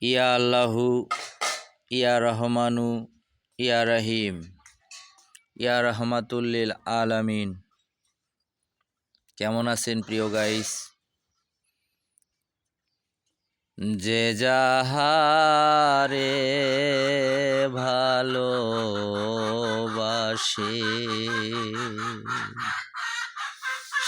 ইয়া আল্লাহু, ইয়া রহমানু, ইয়া রহিম, ইয়া রহমাতুল্লিল আলামিন। কেমন আছেন প্রিয় গাইস? যে যাহারে ভালোবাসে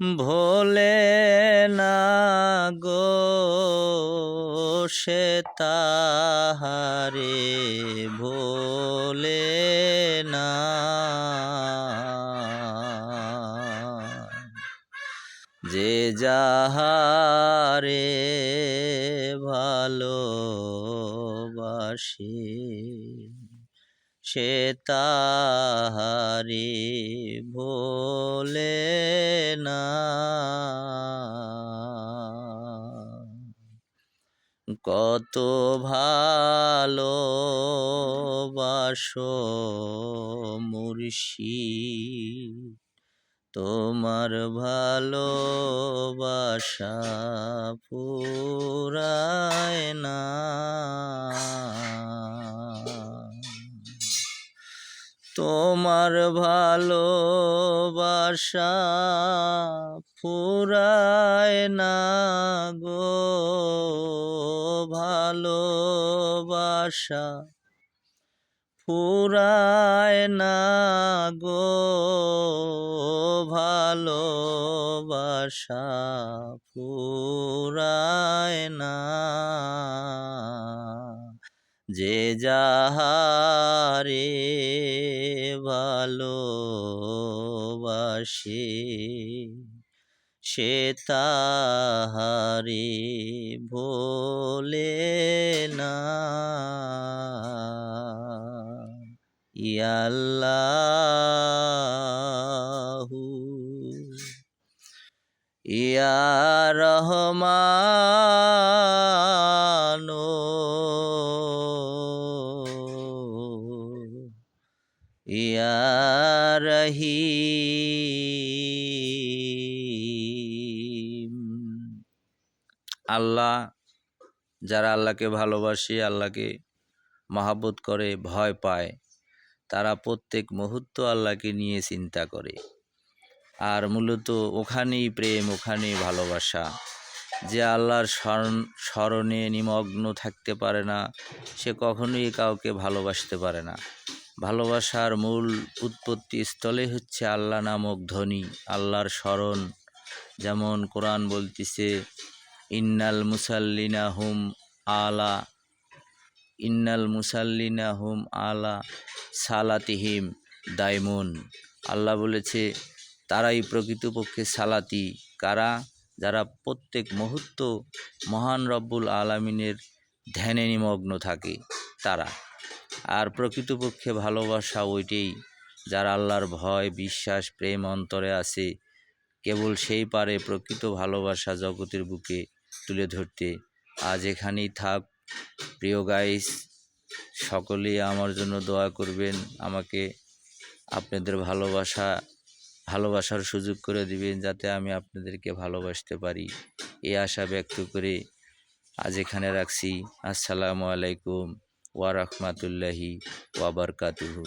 ভোলে না গো সে তাহারে ভোলে না। যে যাহারে ভালোবাসে সে তাহারে ভোলে না। কত ভালো বাসো মুর্শি তোমার ভালো বাসা পুরায় না। তোমার ভালোবাসা ফুরায় না গো ভালোবাসা ফুরায় না গো ভালোবাসা ফুরায় না। যে যাহারে ভালোবাসে সে তাহারে ভোলে না। ইয়াল্লাহু ইয়া রহমানো আল্লাহ, যারা আল্লাহকে ভালোবাসে, আল্লাহকে মহাব্বত করে, ভয় পায়, তারা প্রত্যেক মুহূর্ত আল্লাহকে নিয়ে চিন্তা করে। আর মূলত ওখানেই প্রেম, ওখানেই ভালোবাসা। যে আল্লাহর স্মরণ, স্মরণে নিমগ্ন থাকতে পারে না, সে কখনোই কাউকে ভালোবাসতে পারে না। ভালোবাসার মূল উৎপত্তি স্থলে হচ্ছে আল্লাহ নামক ধ্বনি, আল্লাহর স্মরণ। যেমন কোরআন বলতেছে, ইন্নাল মুসাল্লিনা হুম আলা, ইন্নাল মুসাল্লিনা হুম আলা সালাতিহিম দাইমুন। আল্লাহ বলেছে, তারাই প্রকৃতপক্ষে সালাতি। কারা? যারা প্রত্যেক মুহূর্ত মহান রব্বুল আলমিনের ধ্যানে নিমগ্ন থাকে, তারা। আর প্রকৃতপক্ষে ভালোবাসা ওইটাই, যার আল্লাহর ভয়, বিশ্বাস, প্রেম অন্তরে আছে, কেবল সেই পারে প্রকৃত ভালোবাসা জগতের বুকে তুলে ধরতে। আজ এখানেই থাক। প্রিয় গাইস সকলেই আমার জন্য দোয়া করবেন, আমাকে আপনাদের ভালোবাসা, ভালোবাসার সুযোগ করে দিবেন, যাতে আমি আপনাদেরকে ভালোবাসতে পারি। এই আশা ব্যক্ত করে আজ এখানে রাখছি। আসসালামু আলাইকুম। ওয়া ওয়াবারকাতুহু ওয়া বারাকাতুহু।